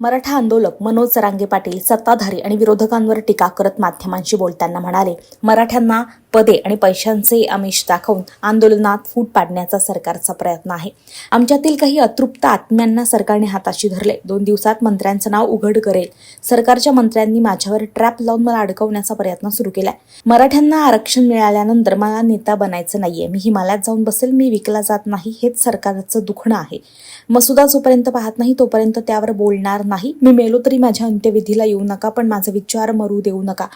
मराठा आंदोलक मनोज सरांगे पाटील सत्ताधारी आणि विरोधकांवर टीका करत माध्यमांशी बोलताना म्हणाले मराठ्यांना पदे आणि पैशांचे आमिष दाखवून आंदोलनात फूट पाडण्याचा सरकारचा प्रयत्न आहे. आमच्यातील काही अतृप्त आत्म्यांना सरकारने हाताशी धरले. दोन दिवसात मंत्र्यांचं नाव उघड करेल. सरकारच्या मंत्र्यांनी माझ्यावर ट्रॅप लावून मला अडकवण्याचा प्रयत्न सुरू केलाय. मराठ्यांना आरक्षण मिळाल्यानंतर मला नेता बनायचं नाहीये. मी हिमालयात जाऊन बसेल मी विकला जात नाही हेच सरकारचं दुखणं आहे. मसुदा जोपर्यंत पाहत नाही तोपर्यंत त्यावर बोलणार नाही. मी मेलो तरी माझ्या अंत्यविधीला येऊ नका पण माझा विचार मरू देऊ नका.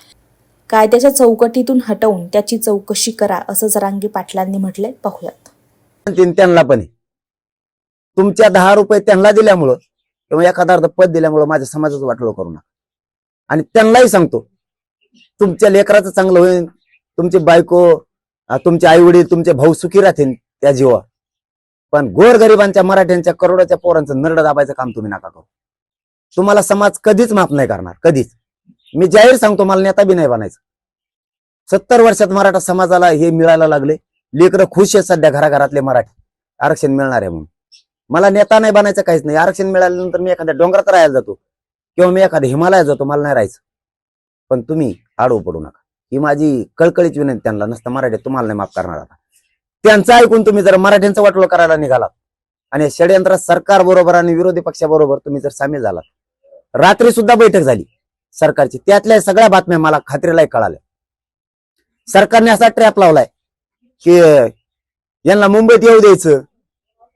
कायद्याच्या चौकटीतून हटवून त्याची चौकशी करा असं जरांगी पाटलांनी म्हटले पाहूयात. त्यांना पण आहे. तुमच्या दहा रुपये त्यांना दिल्यामुळं किंवा एखादा अर्ध पद दिल्यामुळं माझ्या समाजाचं वाटलं करू नका. आणि त्यांनाही सांगतो तुमच्या लेकराचं चांगलं होईल तुमची बायको तुमचे आई वडील तुमचे भाऊ सुखी राहतील त्या जीवा पण गोरगरिबांच्या मराठ्यांच्या करोडाच्या पोरांचं नरड दाबायचं काम तुम्ही नका करू. तुम्हाला समाज कधीच माफ नाही करणार कधीच. मी जाहीर सांगतो मला नेता बी नाही बनायचं. सत्तर वर्षात मराठा समाजाला हे मिळायला लागले. लेकरं खुश आहेत सध्या घराघरातले मराठी. आरक्षण मिळणार आहे म्हणून. मला नेता नाही बनायचं काहीच नाही. आरक्षण मिळाल्यानंतर मी एखाद्या डोंगरात राहायला जातो. किंवा मी एखाद्या हिमालयात जातो मला नाही राहायचं. पण तुम्ही आडवं पडू नका. ही माझी कळकळीची विनंती त्यांना नसतं मराठी तुम्हाला नाही माफ करणार आता. त्यांचं ऐकून तुम्ही जर मराठ्यांचं वाटलं करायला निघालात आणि षडयंत्र सरकार बरोबर आणि विरोधी पक्षाबरोबर तुम्ही जर सामील झालात रात्री सुद्धा बैठक झाली. सरकारची. त्यातल्या सगळ्या बातम्या मला खात्रीलाही कळाल्या. सरकारने असा ट्रॅप लावलाय की यांना मुंबईत येऊ द्यायचं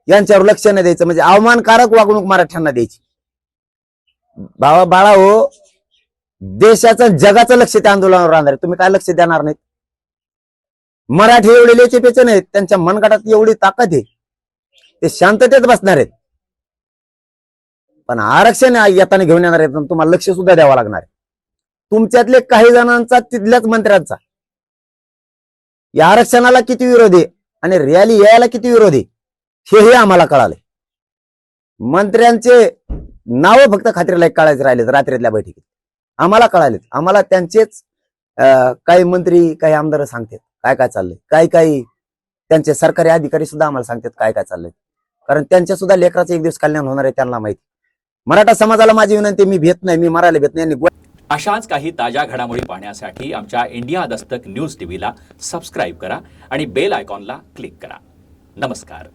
यांच्यावर लक्ष नाही द्यायचं म्हणजे अवमानकारक वागणूक मराठ्यांना द्यायची. बाबा बाळा हो देशाचं जगाचं लक्ष त्या आंदोलनावर राहणार तुम्ही काय लक्ष देणार नाहीत? मराठी एवढे लेचे पेचे नाहीत. त्यांच्या मनगटात एवढी ताकद आहे. ते शांततेत बसणार आहेत. पण आरक्षण येताना घेऊन येणार आहे तुम्हाला लक्ष सुद्धा द्यावं लागणार आहे. तुमच्यातले काही जणांचा तिथल्याच मंत्र्यांचा. या आरक्षणाला किती विरोध आहे आणि रॅली यायला किती विरोध आहे हेही आम्हाला कळाले मंत्र्यांचे नाव फक्त खात्रीला कळायचे राहिलेत रात्रीतल्या बैठकीत. आम्हाला कळालेत. आम्हाला त्यांचेच अं, काही मंत्री काही आमदार सांगतात काय काय चाललंय. काही काही त्यांचे सरकारी अधिकारी सुद्धा आम्हाला सांगतात काय काय चाललंय. कारण त्यांच्या सुद्धा लेकराचं एक दिवस कल्याण होणार आहे त्यांना माहिती. मराठा समाजाला माझी विनंती मी भेट नाही मी मरायला भेट नाही. अशाच काही ताज्या घडामोडी पाहण्यासाठी आमच्या इंडिया दस्तक न्यूज टीव्हीला सबस्क्राईब करा आणि बेल आयकॉनला क्लिक करा. नमस्कार.